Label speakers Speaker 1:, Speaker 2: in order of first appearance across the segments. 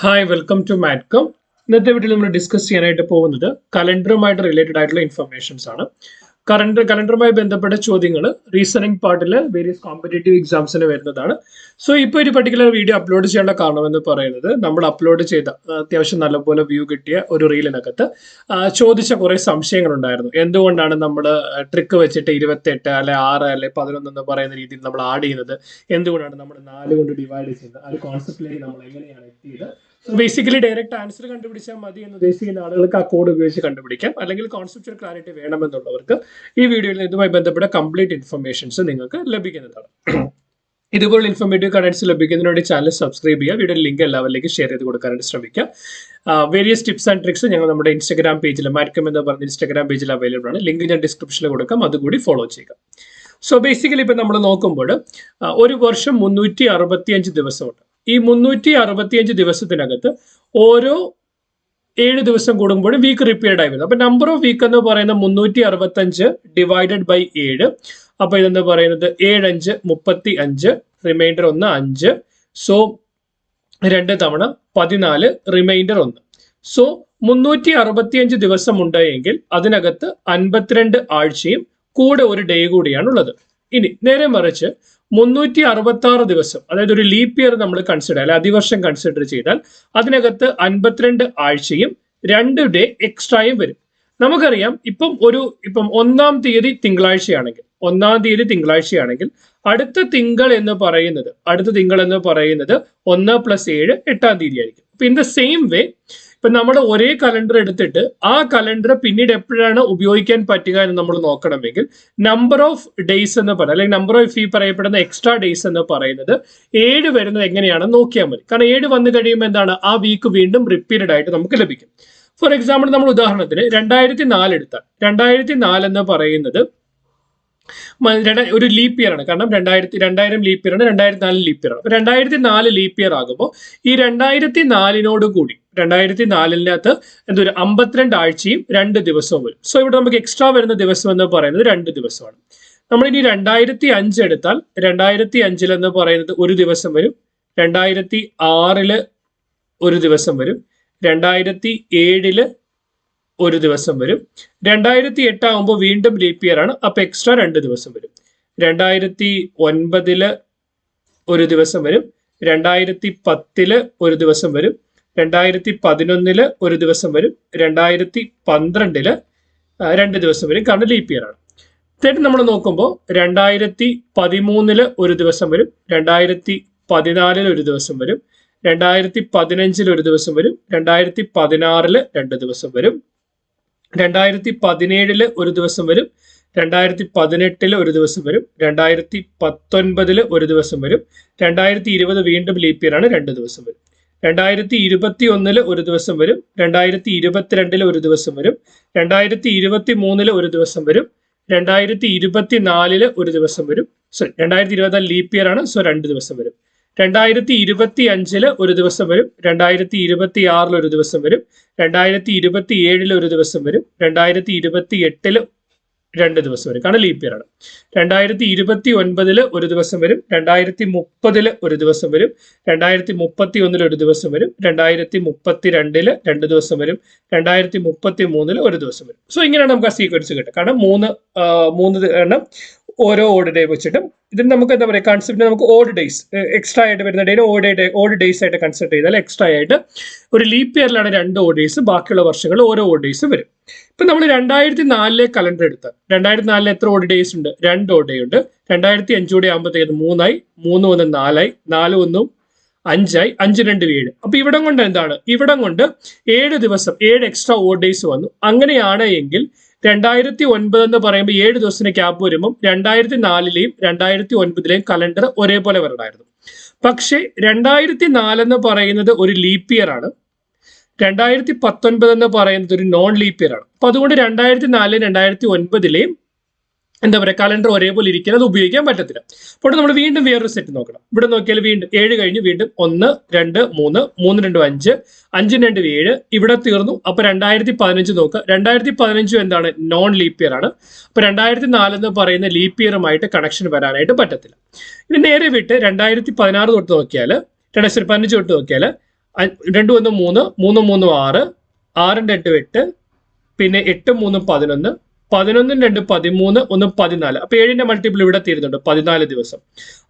Speaker 1: Hi welcome to മാറ്റ്കം ഇന്നത്തെ വീട്ടിൽ നമ്മൾ ഡിസ്കസ് ചെയ്യാനായിട്ട് പോകുന്നത് കലണ്ടറുമായിട്ട് റിലേറ്റഡ് ആയിട്ടുള്ള ഇൻഫർമേഷൻസ് ആണ്. കറണ്ട് കലണ്ടറുമായി ബന്ധപ്പെട്ട ചോദ്യങ്ങൾ റീസണിംഗ് പാർട്ടിൽ വേരിയസ് കോമ്പറ്റേറ്റീവ് എക്സാംസിന് വരുന്നതാണ്. സോ ഇപ്പോൾ ഒരു പർട്ടിക്കുലർ വീഡിയോ അപ്ലോഡ് ചെയ്യാനുള്ള കാരണമെന്ന് പറയുന്നത് നമ്മൾ അപ്ലോഡ് ചെയ്ത അത്യാവശ്യം നല്ലപോലെ വ്യൂ കിട്ടിയ ഒരു റീലിനകത്ത് ചോദിച്ച കുറേ സംശയങ്ങളുണ്ടായിരുന്നു എന്തുകൊണ്ടാണ് നമ്മൾ ട്രിക്ക് വെച്ചിട്ട് ഇരുപത്തെട്ട് അല്ലെ ആറ് അല്ലെ പതിനൊന്ന് എന്ന് പറയുന്ന രീതിയിൽ നമ്മൾ ആഡ് ചെയ്യുന്നത്? എന്തുകൊണ്ടാണ് നമ്മൾ നാല് കൊണ്ട് ഡിവൈഡ് ചെയ്യുന്നത്? ആ ഒരു കോൺസെപ്റ്റിലേക്ക് നമ്മൾ എങ്ങനെയാണ് എത്തിയത്? ബേസിക്കലി ഡയറക്റ്റ് ആൻസർ കണ്ടുപിടിച്ചാൽ മതി എന്ന് ഉദ്ദേശിക്കുന്ന ആളുകൾക്ക് ആ കോഡ് ഉപയോഗിച്ച് കണ്ടുപിടിക്കാം. അല്ലെങ്കിൽ കോൺസെപ്റ്റൽ ക്ലാരിറ്റി വേണമെന്നുള്ളവർക്ക് ഈ വീഡിയോയിൽ ഇതുമായി ബന്ധപ്പെട്ട കംപ്ലീറ്റ് ഇൻഫർമേഷൻസ് നിങ്ങൾക്ക് ലഭിക്കുന്നതാണ്. ഇതുപോലെ ഇൻഫർമേറ്റീവ് കണ്ടൻസ് ലഭിക്കുന്നതിന് വേണ്ടി ചാനൽ സബ്സ്ക്രൈബ് ചെയ്യുക. വീഡിയോ ലിങ്ക് എല്ലാവരിലേക്ക് ഷെയർ ചെയ്ത് കൊടുക്കാനായിട്ട് ശ്രമിക്കുക. വേരിയസ് ടിപ്സ് ആൻഡ് ട്രിക്സ് ഞങ്ങൾ നമ്മുടെ ഇൻസ്റ്റാഗ്രാം പേജിൽ മാറ്റ്കം എന്ന് പറഞ്ഞ ഇൻസ്റ്റാഗ്രാം പേജിൽ അവൈലബിൾ ആണ്. ലിങ്ക് ഞാൻ ഡിസ്ക്രിപ്ഷനിൽ കൊടുക്കാം. അതുകൂടി ഫോളോ ചെയ്യുക. സോ ബേസിക്കലി ഇപ്പം നമ്മൾ നോക്കുമ്പോൾ ഒരു വർഷം മുന്നൂറ്റി അറുപത്തിയഞ്ച് ദിവസമുണ്ട്. ഈ മുന്നൂറ്റി അറുപത്തിയഞ്ച് ദിവസത്തിനകത്ത് ഓരോ ഏഴ് ദിവസം കൂടുമ്പോഴും വീക്ക് റിപ്പീറ്റ് ആയി വരുന്നത് അപ്പൊ നമ്പർ ഓഫ് വീക്ക് എന്ന് പറയുന്നത് മുന്നൂറ്റി അറുപത്തഞ്ച് ഡിവൈഡഡ് ബൈ ഏഴ്. അപ്പൊ ഇതെന്ന് പറയുന്നത്? ഏഴഞ്ച് മുപ്പത്തി അഞ്ച് റിമൈൻഡർ ഒന്ന് അഞ്ച്. സോ രണ്ട് തവണ പതിനാല് റിമൈൻഡർ ഒന്ന്. സോ മുന്നൂറ്റി അറുപത്തിയഞ്ച് ദിവസം ഉണ്ടായെങ്കിൽ അതിനകത്ത് അൻപത്തിരണ്ട് ആഴ്ചയും കൂടെ ഒരു ഡേ കൂടിയാണ് ഉള്ളത്. ഇനി നേരെ മറിച്ച് മുന്നൂറ്റി അറുപത്തി ആറ് ദിവസം അതായത് ഒരു ലീപ്പ് ഇയർ നമ്മൾ കൺസിഡർ അല്ലെ അതിവർഷം കൺസിഡർ ചെയ്താൽ അതിനകത്ത് അൻപത്തിരണ്ട് ആഴ്ചയും രണ്ട് ഡേ എക്സ്ട്രായും വരും. നമുക്കറിയാം ഇപ്പം ഒരു ഇപ്പം ഒന്നാം തീയതി തിങ്കളാഴ്ചയാണെങ്കിൽ ഒന്നാം തീയതി തിങ്കളാഴ്ചയാണെങ്കിൽ അടുത്ത തിങ്കൾ എന്ന് പറയുന്നത് അടുത്ത തിങ്കൾ എന്ന് പറയുന്നത് ഒന്ന് പ്ലസ് ഏഴ് എട്ടാം തീയതി ആയിരിക്കും. ഇൻ ദ സെയിം വേ ഇപ്പൊ നമ്മൾ ഒരേ കലണ്ടർ എടുത്തിട്ട് ആ കലണ്ടർ പിന്നീട് എപ്പോഴാണ് ഉപയോഗിക്കാൻ പറ്റുക എന്ന് നമ്മൾ നോക്കണമെങ്കിൽ നമ്പർ ഓഫ് ഡേയ്സ് എന്ന് പറയുന്നത് അല്ലെങ്കിൽ നമ്പർ ഓഫ് ഈ പറയപ്പെടുന്ന എക്സ്ട്രാ ഡേയ്സ് എന്ന് പറയുന്നത് ഏഴ് വരുന്നത് എങ്ങനെയാണെന്ന് നോക്കിയാൽ മതി. കാരണം ഏഴ് വന്നു കഴിയുമ്പോൾ എന്താണ്? ആ വീക്ക് വീണ്ടും റിപ്പീറ്റഡ് ആയിട്ട് നമുക്ക് ലഭിക്കും. ഫോർ എക്സാമ്പിൾ നമ്മൾ ഉദാഹരണത്തിന് രണ്ടായിരത്തി നാല് എടുത്താൽ രണ്ടായിരത്തി നാല് എന്ന് പറയുന്നത് ഒരു ലീപ്പ് ഇയർ ആണ്. കാരണം രണ്ടായിരത്തി രണ്ടായിരം ലീപ്പ് ഇയർ ആണ് രണ്ടായിരത്തി നാല് ലീപ്പ് ഇയർ ആണ്. അപ്പൊ രണ്ടായിരത്തി നാല് ലീപ്പ് ഇയർ ആകുമ്പോൾ ഈ രണ്ടായിരത്തി നാലിനോട് കൂടി രണ്ടായിരത്തി നാലിനകത്ത് എന്തൊരു അമ്പത്തിരണ്ട് ആഴ്ചയും രണ്ട് ദിവസവും വരും. സോ ഇവിടെ നമുക്ക് എക്സ്ട്രാ വരുന്ന ദിവസം എന്ന് പറയുന്നത് രണ്ട് ദിവസമാണ്. നമ്മൾ ഇനി രണ്ടായിരത്തി അഞ്ച് എടുത്താൽ രണ്ടായിരത്തി അഞ്ചിൽ എന്ന് പറയുന്നത് ഒരു ദിവസം വരും. രണ്ടായിരത്തി ആറിൽ ഒരു ദിവസം വരും. രണ്ടായിരത്തി ഏഴിൽ ഒരു ദിവസം വരും രണ്ടായിരത്തി എട്ടാകുമ്പോൾ വീണ്ടും ലീപ്പിയർ ഇയർ ആണ് അപ്പൊ എക്സ്ട്രാ രണ്ട് ദിവസം വരും രണ്ടായിരത്തി ഒൻപതിൽ ഒരു ദിവസം വരും രണ്ടായിരത്തി പത്തിൽ ഒരു ദിവസം വരും രണ്ടായിരത്തി പതിനൊന്നിൽ ഒരു ദിവസം വരും രണ്ടായിരത്തി പന്ത്രണ്ടിൽ രണ്ട് ദിവസം വരും കാരണം ലീപ്പ് ഇയർ ആണ് തേട്ട് നമ്മൾ നോക്കുമ്പോൾ രണ്ടായിരത്തി പതിമൂന്നിൽ ഒരു ദിവസം വരും രണ്ടായിരത്തി പതിനാലിൽ ഒരു ദിവസം വരും രണ്ടായിരത്തി പതിനഞ്ചിൽ ഒരു ദിവസം വരും രണ്ടായിരത്തി പതിനാറിൽ രണ്ട് ദിവസം വരും രണ്ടായിരത്തി പതിനേഴിൽ ഒരു ദിവസം വരും. രണ്ടായിരത്തി പതിനെട്ടിൽ ഒരു ദിവസം വരും. രണ്ടായിരത്തി പത്തൊൻപതിൽ ഒരു ദിവസം വരും. രണ്ടായിരത്തി ഇരുപത് വീണ്ടും ലീപ്പ് ഇയർ ആണ്. രണ്ട് ദിവസം വരും. രണ്ടായിരത്തി ഇരുപത്തി ഒന്നിൽ ഒരു ദിവസം വരും. രണ്ടായിരത്തി ഇരുപത്തിരണ്ടിൽ ഒരു ദിവസം വരും. രണ്ടായിരത്തി ഇരുപത്തി മൂന്നിൽ ഒരു ദിവസം വരും. രണ്ടായിരത്തി ഇരുപത്തി നാലിൽ ഒരു ദിവസം വരും. സോറി രണ്ടായിരത്തി ഇരുപത്തി ലീപ്പ് ഇയർ ആണ്. സോ രണ്ട് ദിവസം വരും. രണ്ടായിരത്തി ഇരുപത്തി അഞ്ചിൽ ഒരു ദിവസം വരും രണ്ടായിരത്തി ഇരുപത്തി ആറിൽ ഒരു ദിവസം വരും രണ്ടായിരത്തി ഇരുപത്തി ഏഴിൽ ഒരു ദിവസം വരും രണ്ടായിരത്തി ഇരുപത്തി എട്ടിൽ രണ്ട് ദിവസം വരും. കാരണം ലീപ്പ് ആണ്. രണ്ടായിരത്തി ഇരുപത്തി ഒൻപതിൽ ഒരു ദിവസം വരും രണ്ടായിരത്തി മുപ്പതിൽ ഒരു ദിവസം വരും രണ്ടായിരത്തി മുപ്പത്തി ഒന്നിൽ ഒരു ദിവസം വരും രണ്ടായിരത്തി മുപ്പത്തി രണ്ടിൽ രണ്ട് ദിവസം വരും രണ്ടായിരത്തി മുപ്പത്തി മൂന്നിൽ ഒരു ദിവസം വരും. സോ ഇങ്ങനെയാണ് നമുക്ക് ആ സീക്വൻസ് കിട്ടുക. കാരണം മൂന്ന് മൂന്ന് എണ്ണം ഓരോ ഓഡ് ഡേ വെച്ചിട്ടും. ഇതിന് നമുക്ക് എന്താ പറയുക കൺസെപ്റ്റ് നമുക്ക് ഓഡ് ഡേയ്സ് എക്സ്ട്രാ ആയിട്ട് വരുന്ന ഡേനെ ഓഡ് ഡേ ഓഡ് ഡേയ്സ് ആയിട്ട് കൺസിഡർ ചെയ്താൽ എക്സ്ട്രാ ആയിട്ട് ഒരു ലീപ്പ് ഇയറിലാണ് രണ്ട് ഓഡ് ഡേയ്സ് ബാക്കിയുള്ള വർഷങ്ങൾ ഓരോ ഓഡ് ഡേയ്സ് വരും. ഇപ്പൊ നമ്മൾ രണ്ടായിരത്തി നാലിലെ കലണ്ടർ എടുത്താൽ രണ്ടായിരത്തി നാലിൽ എത്ര ഓഡ് ഡേയ്സ് ഉണ്ട്? രണ്ട് ഓഡ് ഡേ ഉണ്ട്. രണ്ടായിരത്തി അഞ്ചോടെ ആകുമ്പോഴത്തേക്ക് മൂന്നായി മൂന്ന് ഒന്ന് നാലായി നാല് ഒന്നും അഞ്ചായി അഞ്ച് രണ്ട് ഏഴ്. അപ്പൊ ഇവിടം കൊണ്ട് എന്താണ്? ഇവിടം കൊണ്ട് ഏഴ് ദിവസം ഏഴ് എക്സ്ട്രാ ഓഡ് ഡേയ്സ് വന്നു. അങ്ങനെയാണ് എങ്കിൽ രണ്ടായിരത്തി ഒൻപത് എന്ന് പറയുമ്പോൾ ഏഴ് ദിവസത്തിന് ക്യാപ്പ് വരുമ്പോൾ രണ്ടായിരത്തി നാലിലെയും രണ്ടായിരത്തി ഒൻപതിലെയും കലണ്ടർ ഒരേപോലെ വരണമായിരുന്നു പക്ഷേ രണ്ടായിരത്തി നാലെന്ന് പറയുന്നത് ഒരു ലീപ് ഇയർ ആണ്. രണ്ടായിരത്തി പത്തൊൻപത് എന്ന് പറയുന്നത് ഒരു നോൺ ലീപ് ഇയർ ആണ്. അപ്പൊ അതുകൊണ്ട് രണ്ടായിരത്തി നാല് രണ്ടായിരത്തി ഒൻപതിലെയും എന്താ പറയുക കലണ്ടർ ഒരേപോലെ ഇരിക്കുന്നത് അത് ഉപയോഗിക്കാൻ പറ്റത്തില്ല. അപ്പോൾ നമ്മൾ വീണ്ടും വേറൊരു സെറ്റ് നോക്കണം. ഇവിടെ നോക്കിയാൽ വീണ്ടും ഏഴ് കഴിഞ്ഞ് വീണ്ടും ഒന്ന് രണ്ട് മൂന്ന് മൂന്ന് രണ്ടും അഞ്ച് അഞ്ചും രണ്ടും ഏഴ് ഇവിടെ തീർന്നു. അപ്പൊ രണ്ടായിരത്തി പതിനഞ്ച് നോക്കുക. രണ്ടായിരത്തി പതിനഞ്ചും എന്താണ്? നോൺ ലീപ്പ് ഇയർ ആണ്. അപ്പൊ രണ്ടായിരത്തി നാല് എന്ന് പറയുന്ന ലീപ്പ് ഇയറുമായിട്ട് കണക്ഷൻ വരാനായിട്ട് പറ്റത്തില്ല. ഇനി നേരെ വിട്ട് രണ്ടായിരത്തി പതിനാറ് തൊട്ട് നോക്കിയാൽ രണ്ടായിരത്തി പതിനഞ്ച് തൊട്ട് നോക്കിയാൽ രണ്ട് ഒന്ന് മൂന്ന് മൂന്ന് മൂന്നും ആറ് ആറും രണ്ടും എട്ട് പിന്നെ എട്ടും മൂന്നും പതിനൊന്ന് പതിനൊന്നും രണ്ട് പതിമൂന്ന് ഒന്ന് പതിനാല്. അപ്പൊ ഏഴിന്റെ മൾട്ടിപ്പിൾ ഇവിടെ തീരുന്നുണ്ട്. പതിനാല് ദിവസം.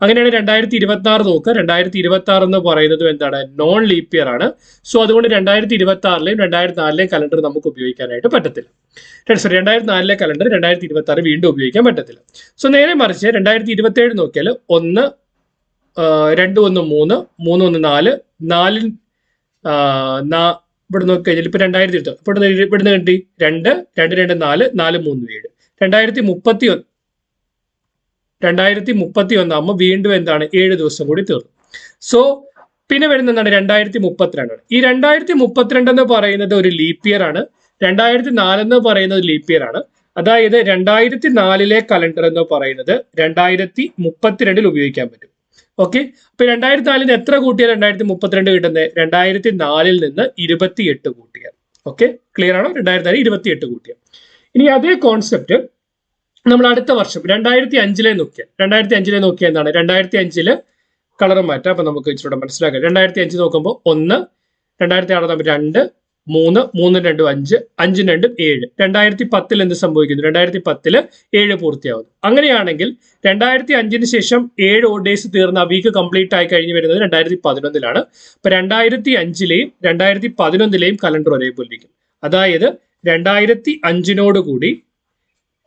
Speaker 1: അങ്ങനെയാണ് രണ്ടായിരത്തി ഇരുപത്തി ആറ് നോക്കുക. രണ്ടായിരത്തി ഇരുപത്തി ആറ് എന്ന് പറയുന്നത് എന്താണ്? നോൺ ലീപ്പ് ഇയർ ആണ്. സോ അതുകൊണ്ട് രണ്ടായിരത്തി ഇരുപത്തി ആറിലെയും രണ്ടായിരത്തി നാലിലെയും കലണ്ടർ നമുക്ക് ഉപയോഗിക്കാനായിട്ട് പറ്റത്തില്ല. സോറി രണ്ടായിരത്തി നാലിലെ കലണ്ടർ രണ്ടായിരത്തി ഇരുപത്തി ആറ് വീണ്ടും ഉപയോഗിക്കാൻ പറ്റത്തില്ല. സോ നേരെ മറിച്ച് രണ്ടായിരത്തി ഇരുപത്തി ഏഴ് നോക്കിയാൽ ഒന്ന് രണ്ട് ഒന്ന് മൂന്ന് മൂന്ന് ഒന്ന് നാല് നാലിൽ ഇവിടെ നോക്കി കഴിഞ്ഞാൽ ഇപ്പൊ രണ്ടായിരത്തി എടുത്തു ഇവിടെ ഇവിടുന്ന് കിട്ടി രണ്ട് രണ്ട് രണ്ട് നാല് നാല് മൂന്ന് ഏഴ് രണ്ടായിരത്തി മുപ്പത്തി ഒന്ന് രണ്ടായിരത്തി മുപ്പത്തി ഒന്നാകുമ്പോൾ വീണ്ടും എന്താണ്? ഏഴ് ദിവസം കൂടി തീർന്നു. സോ പിന്നെ വരുന്ന എന്താണ്? രണ്ടായിരത്തി മുപ്പത്തിരണ്ടാണ്. ഈ രണ്ടായിരത്തി മുപ്പത്തിരണ്ട് എന്ന് പറയുന്നത് ഒരു ലീപ് ഇയർ ആണ്. രണ്ടായിരത്തി നാല് എന്ന് പറയുന്നത് ലീപ് ഇയർ ആണ്. അതായത് രണ്ടായിരത്തി നാലിലെ കലണ്ടർ എന്ന് പറയുന്നത് രണ്ടായിരത്തി മുപ്പത്തിരണ്ടിൽ ഉപയോഗിക്കാൻ പറ്റും. ഓക്കെ അപ്പൊ രണ്ടായിരത്തി നാലിന് എത്ര കൂട്ടിയാൽ രണ്ടായിരത്തി മുപ്പത്തിരണ്ട് കിട്ടുന്നത് രണ്ടായിരത്തി നാലിൽ നിന്ന് ഇരുപത്തിയെട്ട് കൂട്ടിയാൽ ഓക്കെ ക്ലിയർ ആണോ? രണ്ടായിരത്തി നാല് ഇരുപത്തിയെട്ട് കൂട്ടിയാൽ ഇനി അതേ കോൺസെപ്റ്റ് നമ്മൾ അടുത്ത വർഷം രണ്ടായിരത്തി അഞ്ചിലെ നോക്കിയാൽ രണ്ടായിരത്തി അഞ്ചിലെ നോക്കിയാൽ എന്താണ്? രണ്ടായിരത്തി അഞ്ചിൽ കളർ മാറ്റാം. അപ്പൊ നമുക്ക് ഇച്ചിരി മനസ്സിലാക്കാം. രണ്ടായിരത്തി അഞ്ച് നോക്കുമ്പോൾ ഒന്ന് രണ്ടായിരത്തി ആറ് തമ്മിൽ രണ്ട് മൂന്ന് മൂന്ന് രണ്ടും അഞ്ച് അഞ്ചും രണ്ടും ഏഴ്. രണ്ടായിരത്തി പത്തിൽ എന്ത് സംഭവിക്കുന്നു? രണ്ടായിരത്തി പത്തിൽ ഏഴ് പൂർത്തിയാവുന്നു. അങ്ങനെയാണെങ്കിൽ രണ്ടായിരത്തി അഞ്ചിന് ശേഷം ഏഴ് ഓഡ് ഡേയ്സ് തീർന്ന വീക്ക് കംപ്ലീറ്റ് ആയി കഴിഞ്ഞ് വരുന്നത് രണ്ടായിരത്തി പതിനൊന്നിലാണ് അപ്പൊ രണ്ടായിരത്തി അഞ്ചിലെയും രണ്ടായിരത്തി പതിനൊന്നിലെയും കലണ്ടർ ഒരേപോലെ ഇരിക്കും. അതായത് രണ്ടായിരത്തി അഞ്ചിനോട് കൂടി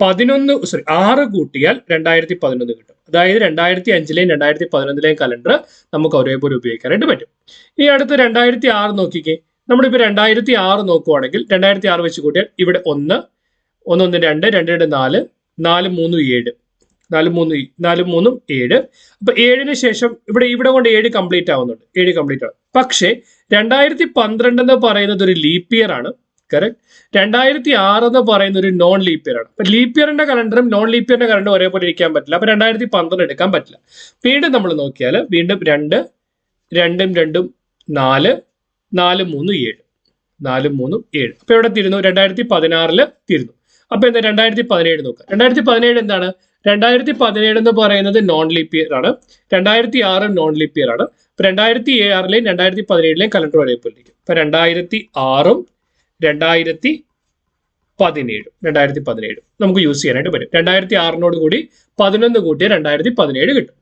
Speaker 1: പതിനൊന്ന് സോറി ആറ് കൂട്ടിയാൽ രണ്ടായിരത്തി പതിനൊന്ന് കിട്ടും. അതായത് രണ്ടായിരത്തി അഞ്ചിലെയും രണ്ടായിരത്തി പതിനൊന്നിലെയും കലണ്ടർ നമുക്ക് ഒരേപോലെ ഉപയോഗിക്കാനായിട്ട് പറ്റും. ഇനി അടുത്ത് രണ്ടായിരത്തി ആറ് നോക്കിക്കേ. നമ്മളിപ്പോൾ രണ്ടായിരത്തി ആറ് നോക്കുവാണെങ്കിൽ രണ്ടായിരത്തി ആറ് വെച്ച് കൂട്ടിയാൽ ഇവിടെ ഒന്ന് ഒന്ന് ഒന്ന് രണ്ട് രണ്ട് രണ്ട് നാല് നാല് മൂന്ന് ഏഴ്. നാല് മൂന്ന് നാല് മൂന്നും ഏഴ്. അപ്പൊ ഏഴിന് ശേഷം ഇവിടെ ഇവിടെ കൊണ്ട് ഏഴ് കംപ്ലീറ്റ് ആവുന്നുണ്ട്. ഏഴ് കംപ്ലീറ്റ് ആവും. പക്ഷേ രണ്ടായിരത്തി പന്ത്രണ്ട് എന്ന് പറയുന്നത് ഒരു ലീപ്പ് ഇയർ ആണ്. കറക്റ്റ് രണ്ടായിരത്തി ആറ് എന്ന് പറയുന്ന ഒരു നോൺ ലീപ് ഇയർ ആണ്. അപ്പൊ ലീപ്പ് ഇയറിന്റെ കലണ്ടറും നോൺ ലീപ് ഇയറിന്റെ കലണ്ടറും ഒരേപോലെ ഇരിക്കാൻ പറ്റില്ല. അപ്പൊ രണ്ടായിരത്തി പന്ത്രണ്ട് എടുക്കാൻ പറ്റില്ല. വീണ്ടും നമ്മൾ നോക്കിയാൽ വീണ്ടും രണ്ട് രണ്ടും രണ്ടും നാല് നാല് മൂന്ന് ഏഴ്. നാല് മൂന്ന് ഏഴ്. അപ്പൊ എവിടെ തീരുന്നു? രണ്ടായിരത്തി പതിനാറിൽ തീരുന്നു. അപ്പൊ എന്താ രണ്ടായിരത്തി പതിനേഴ് നോക്കുക. രണ്ടായിരത്തി പതിനേഴ് എന്താണ്? രണ്ടായിരത്തി പതിനേഴ് എന്ന് പറയുന്നത് നോൺ ലീപ്പ് ഇയർ ആണ്. രണ്ടായിരത്തി ആറ് നോൺ ലീപ്പ് ഇയർ ആണ്. ഇപ്പൊ രണ്ടായിരത്തി ആറിലെയും രണ്ടായിരത്തി പതിനേഴിലെയും കലണ്ടർ ഒരേപോലെ ഇരിക്കും ഇപ്പൊ രണ്ടായിരത്തി ആറും രണ്ടായിരത്തി പതിനേഴും രണ്ടായിരത്തി പതിനേഴും നമുക്ക് യൂസ് ചെയ്യാനായിട്ട് പറ്റും. രണ്ടായിരത്തി ആറിനോട് കൂടി പതിനൊന്ന് കൂട്ടിയ രണ്ടായിരത്തി പതിനേഴ് കിട്ടും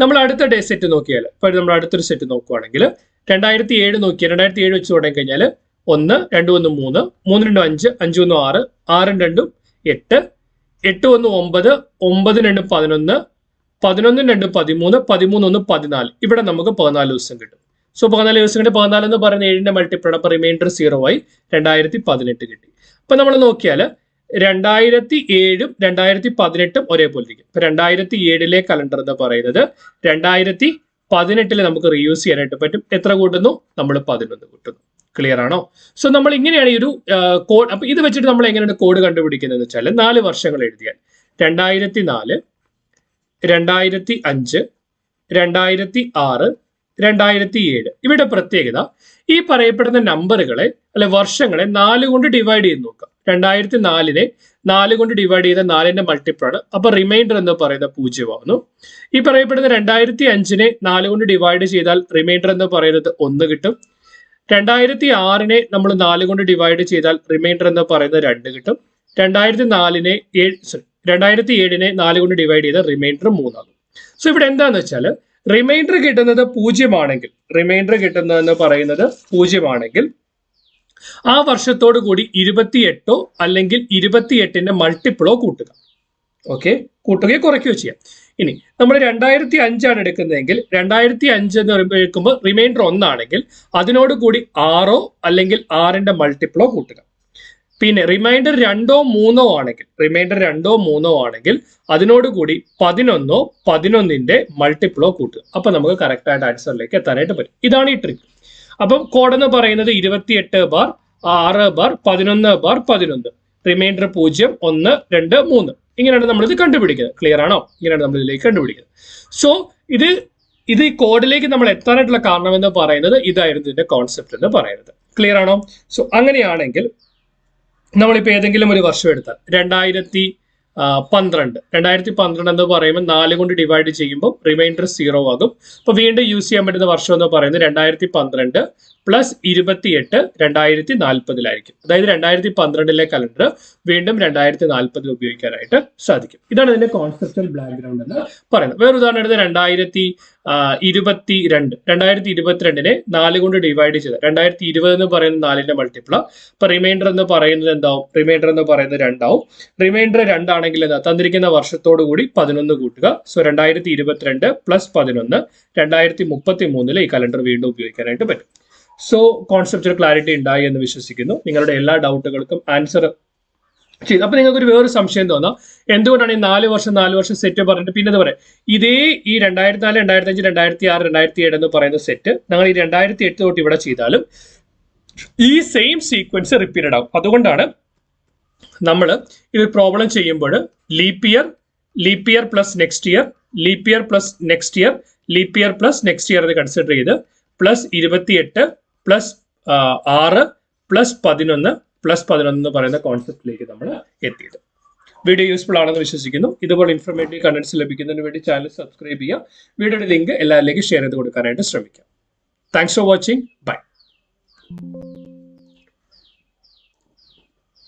Speaker 1: നമ്മൾ അടുത്ത ഡേ സെറ്റ് നോക്കിയാൽ ഇപ്പൊ നമ്മൾ അടുത്തൊരു സെറ്റ് നോക്കുവാണെങ്കിൽ രണ്ടായിരത്തി ഏഴ് നോക്കിയാൽ രണ്ടായിരത്തി ഏഴ് വെച്ച് തുടങ്ങി കഴിഞ്ഞാൽ ഒന്ന് രണ്ട് ഒന്ന് മൂന്ന് മൂന്ന് രണ്ടും അഞ്ച് അഞ്ച് ഒന്നും ആറ് ആറും രണ്ടും എട്ട് എട്ട് ഒന്ന് ഒമ്പത് ഒമ്പത് രണ്ടും പതിനൊന്ന് പതിനൊന്നും രണ്ടും പതിമൂന്ന് പതിമൂന്ന് ഒന്ന് പതിനാല്. ഇവിടെ നമുക്ക് പതിനാല് ദിവസം കിട്ടും. സോ പതിനാല് ദിവസം കൊണ്ട് പതിനാല് എന്ന് പറയുന്ന ഏഴിന്റെ മൾട്ടിപ്പിൾ അപ്പൊ റിമൈൻഡർ സീറോ ആയി രണ്ടായിരത്തി പതിനെട്ട് കിട്ടി. അപ്പൊ നമ്മൾ നോക്കിയാൽ രണ്ടായിരത്തി ഏഴും രണ്ടായിരത്തി പതിനെട്ടും ഒരേപോലെ ഇരിക്കും. ഇപ്പൊ രണ്ടായിരത്തി ഏഴിലെ കലണ്ടർ എന്ന് പറയുന്നത് രണ്ടായിരത്തി പതിനെട്ടിൽ നമുക്ക് റീയൂസ് ചെയ്യാനായിട്ട് പറ്റും. എത്ര കൂട്ടുന്നു? നമ്മൾ പതിനൊന്ന് കൂട്ടുന്നു. ക്ലിയർ ആണോ? സോ നമ്മൾ ഇങ്ങനെയാണ് ഈ ഒരു കോഡ് അപ്പൊ ഇത് വെച്ചിട്ട് നമ്മൾ എങ്ങനെയാണ് കോഡ് കണ്ടുപിടിക്കുന്നത് എന്ന് വെച്ചാൽ നാല് വർഷങ്ങൾ എഴുതിയാൽ. രണ്ടായിരത്തി നാല് രണ്ടായിരത്തി അഞ്ച് രണ്ടായിരത്തി ആറ് രണ്ടായിരത്തി ഏഴ് ഇവിടെ പ്രത്യേകത ഈ പറയപ്പെടുന്ന നമ്പറുകളെ അല്ലെ വർഷങ്ങളെ നാല് കൊണ്ട് ഡിവൈഡ് ചെയ്ത് നോക്കാം രണ്ടായിരത്തി നാലിനെ നാല് കൊണ്ട് ഡിവൈഡ് ചെയ്ത നാലിന്റെ മൾട്ടിപ്പിൾ ആണ്. അപ്പൊ റിമൈൻഡർ എന്ന് പറയുന്ന പൂജ്യമാവുന്നു. ഈ പറയപ്പെടുന്ന രണ്ടായിരത്തി അഞ്ചിനെ നാല് കൊണ്ട് ഡിവൈഡ് ചെയ്താൽ റിമൈൻഡർ എന്ന് പറയുന്നത് ഒന്ന് കിട്ടും. രണ്ടായിരത്തി ആറിനെ നമ്മൾ നാല് കൊണ്ട് ഡിവൈഡ് ചെയ്താൽ റിമൈൻഡർ എന്ന് പറയുന്നത് രണ്ട് കിട്ടും. രണ്ടായിരത്തി നാലിനെ ഏഴ് സോറി രണ്ടായിരത്തി ഏഴിനെ നാല് കൊണ്ട് ഡിവൈഡ് ചെയ്താൽ റിമൈൻഡർ മൂന്നാകും. സോ ഇവിടെ എന്താന്ന് വെച്ചാൽ റിമൈൻഡർ കിട്ടുന്നത് പൂജ്യമാണെങ്കിൽ റിമൈൻഡർ കിട്ടുന്നതെന്ന് പറയുന്നത് പൂജ്യമാണെങ്കിൽ ആ വർഷത്തോടു കൂടി ഇരുപത്തിയെട്ടോ അല്ലെങ്കിൽ ഇരുപത്തിയെട്ടിന്റെ മൾട്ടിപ്പിളോ കൂട്ടുക. ഓക്കെ കൂട്ടുകയോ കുറയ്ക്കുകയോ ചെയ്യാം. ഇനി നമ്മൾ രണ്ടായിരത്തി അഞ്ചാണ് എടുക്കുന്നതെങ്കിൽ രണ്ടായിരത്തി അഞ്ച് എന്ന് പറയുമ്പോൾ എടുക്കുമ്പോൾ റിമൈൻഡർ ഒന്നാണെങ്കിൽ അതിനോട് കൂടി ആറോ അല്ലെങ്കിൽ ആറിന്റെ മൾട്ടിപ്പിളോ കൂട്ടുക. പിന്നെ റിമൈൻഡർ രണ്ടോ മൂന്നോ ആണെങ്കിൽ റിമൈൻഡർ രണ്ടോ മൂന്നോ ആണെങ്കിൽ അതിനോട് കൂടി പതിനൊന്നോ പതിനൊന്നിന്റെ മൾട്ടിപ്പിളോ കൂട്ടുക. അപ്പൊ നമുക്ക് കറക്റ്റ് ആയിട്ട് ആൻസറിലേക്ക് എത്താനായിട്ട് പറ്റും. ഇതാണ് ഈ ട്രിക്ക് അപ്പം കോഡ് എന്ന് പറയുന്നത് ഇരുപത്തിയെട്ട് ബാർ ആറ് ബാർ പതിനൊന്ന് ബാർ പതിനൊന്ന്. റിമൈൻഡർ പൂജ്യം ഒന്ന് രണ്ട് മൂന്ന്. ഇങ്ങനെയാണ് നമ്മൾ ഇത് കണ്ടുപിടിക്കുന്നത്. ക്ലിയർ ആണോ? ഇങ്ങനെയാണ് നമ്മൾ ഇതിലേക്ക് കണ്ടുപിടിക്കുന്നത്. സോ ഇത് ഇത് ഈ കോഡിലേക്ക് നമ്മൾ എത്താനായിട്ടുള്ള കാരണം എന്ന് പറയുന്നത് ഇതായിരുന്നു ഇതിന്റെ കോൺസെപ്റ്റ് എന്ന് പറയുന്നത്. ക്ലിയർ ആണോ? സോ അങ്ങനെയാണെങ്കിൽ നമ്മളിപ്പോൾ ഏതെങ്കിലും ഒരു വർഷം എടുത്താൽ രണ്ടായിരത്തി പന്ത്രണ്ട്. രണ്ടായിരത്തി പന്ത്രണ്ട് എന്ന് പറയുമ്പോൾ നാല് കൊണ്ട് ഡിവൈഡ് ചെയ്യുമ്പോൾ റിമൈൻഡർ സീറോ ആകും. അപ്പൊ വീണ്ടും യൂസ് ചെയ്യാൻ പറ്റുന്ന വർഷം എന്ന് പറയുന്നത് രണ്ടായിരത്തി പന്ത്രണ്ട് പ്ലസ് ഇരുപത്തിയെട്ട് രണ്ടായിരത്തി നാൽപ്പതിലായിരിക്കും അതായത് രണ്ടായിരത്തി പന്ത്രണ്ടിലെ കലണ്ടർ വീണ്ടും രണ്ടായിരത്തി നാൽപ്പതിൽ ഉപയോഗിക്കാനായിട്ട് സാധിക്കും. ഇതാണ് ഇതിന്റെ കോൺസെപ്റ്റൽ ബാക്ക്ഗ്രൗണ്ട് എന്ന് പറയുന്നത്. വേറെ ഉദാഹരണം എടുത്ത് രണ്ടായിരത്തി ഇരുപത്തി രണ്ട് രണ്ടായിരത്തി ഇരുപത്തിരണ്ടിനെ നാല് കൊണ്ട് ഡിവൈഡ് ചെയ്ത് രണ്ടായിരത്തി ഇരുപത് എന്ന് പറയുന്ന നാലിന്റെ മൾട്ടിപ്പിൾ അപ്പൊ റിമൈൻഡർ എന്ന് പറയുന്നത് എന്താവും? റിമൈൻഡർ എന്ന് പറയുന്നത് രണ്ടാവും. റിമൈൻഡർ രണ്ടാണെങ്കിൽ എന്താ? തന്നിരിക്കുന്ന വർഷത്തോടു കൂടി പതിനൊന്ന് കൂട്ടുക. സോ രണ്ടായിരത്തി ഇരുപത്തിരണ്ട് പ്ലസ് പതിനൊന്ന് രണ്ടായിരത്തി മുപ്പത്തി മൂന്നിൽ ഈ കലണ്ടർ വീണ്ടും ഉപയോഗിക്കാനായിട്ട് പറ്റും. സോ കോൺസെപ്റ്റൽ ക്ലാരിറ്റി ഉണ്ടായി എന്ന് വിശ്വസിക്കുന്നു. നിങ്ങളുടെ എല്ലാ ഡൗട്ടുകൾക്കും ആൻസർ ചെയ്തു. അപ്പൊ നിങ്ങൾക്ക് ഒരു വേറൊരു സംശയം തോന്നാം. എന്തുകൊണ്ടാണ് ഈ നാല് വർഷം നാല് വർഷം സെറ്റ് പറഞ്ഞിട്ട് പിന്നെ പറയാം? ഇതേ ഈ രണ്ടായിരത്തി നാല് രണ്ടായിരത്തി അഞ്ച് രണ്ടായിരത്തി ആറ് രണ്ടായിരത്തി ഏഴ് എന്ന് പറയുന്ന സെറ്റ് ഞങ്ങൾ ഈ രണ്ടായിരത്തി എട്ട് തൊട്ട് ഇവിടെ ചെയ്താലും ഈ സെയിം സീക്വൻസ് റിപ്പീറ്റഡ് ആവും. അതുകൊണ്ടാണ് നമ്മൾ ഇത് പ്രോബ്ലം ചെയ്യുമ്പോൾ leap year leap year plus next year leap year plus next year leap year plus next year എന്ന് കൺസിഡർ ചെയ്ത് പ്ലസ് ഇരുപത്തിയെട്ട് പ്ലസ് ആറ് പ്ലസ് പതിനൊന്ന് പ്ലസ് പതിനൊന്ന് എന്ന് പറയുന്ന കോൺസെപ്റ്റിലേക്ക് നമ്മൾ എത്തിയത്. വീഡിയോ യൂസ്ഫുൾ ആണെന്ന് വിശ്വസിക്കുന്നു. ഇതുപോലെ ഇൻഫർമേറ്റീവ് കണ്ടന്റ്സ് ലഭിക്കുന്നതിന് വേണ്ടി ചാനൽ സബ്സ്ക്രൈബ് ചെയ്യുക. വീഡിയോയുടെ ലിങ്ക് എല്ലാവരിലേക്കും ഷെയർ ചെയ്ത് കൊടുക്കാനായിട്ട് ശ്രമിക്കാം. Thanks for watching bye